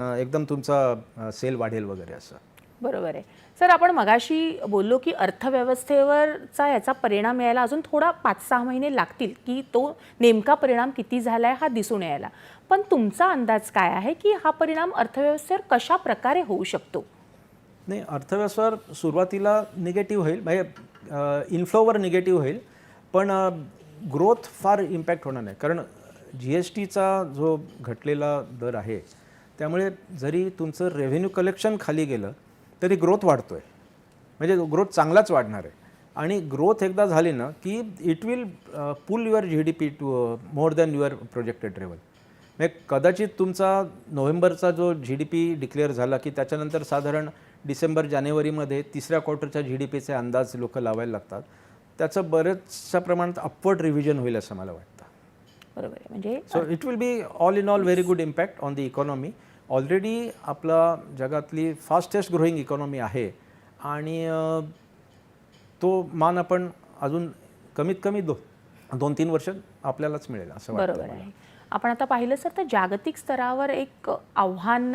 एकदम तुमचा सेल वाढेल वगैरे असं. बरोबर आहे. सर आपण मगाशी बोललो की अर्थव्यवस्थेवरचा याचा परिणाम यायला अजून थोडा पाच सहा महिने लागतील की तो नेमका परिणाम किती झाला आहे हा दिसून यायला. पण तुमचा अंदाज काय आहे की हा परिणाम अर्थव्यवस्थेवर कशा प्रकारे होऊ शकतो? नाही अर्थव्यवस्थेवर सुरुवातीला निगेटिव्ह होईल म्हणजे इन्फ्लोवर निगेटिव्ह होईल पण ग्रोथ फार इम्पॅक्ट होणार नाही. कारण जी एस टीचा जो घटलेला दर आहे त्यामुळे जरी तुमचं रेव्हेन्यू कलेक्शन खाली गेलं तरी ग्रोथ वाढतो आहे म्हणजे ग्रोथ चांगलाच वाढणार आहे. आणि ग्रोथ एकदा झाली ना की it will pull your G D P to more than your projected level म्हणजे कदाचित तुमचा नोव्हेंबरचा जो जी डी पी डिक्लेअर झाला की त्याच्यानंतर साधारण डिसेंबर जानेवारीमध्ये तिसऱ्या क्वार्टरच्या जी डी पीचे अंदाज लोक लावायला लागतात. त्याचं बरेचशा प्रमाणात अपवर्ड रिव्हिजन होईल असं मला वाटतं. बरोबर आहे. म्हणजे so it will be all in all very good impact on the economy already आपला जगातली फास्टेस्ट ग्रोईंग इकॉनॉमी आहे आणि तो मान आपण अजून कमीत कमी दो दोन तीन वर्ष आपल्यालाच मिळेल असं बरोबर आहे. आपण आता पाहिलं सर तर जागतिक स्तरावर एक आव्हान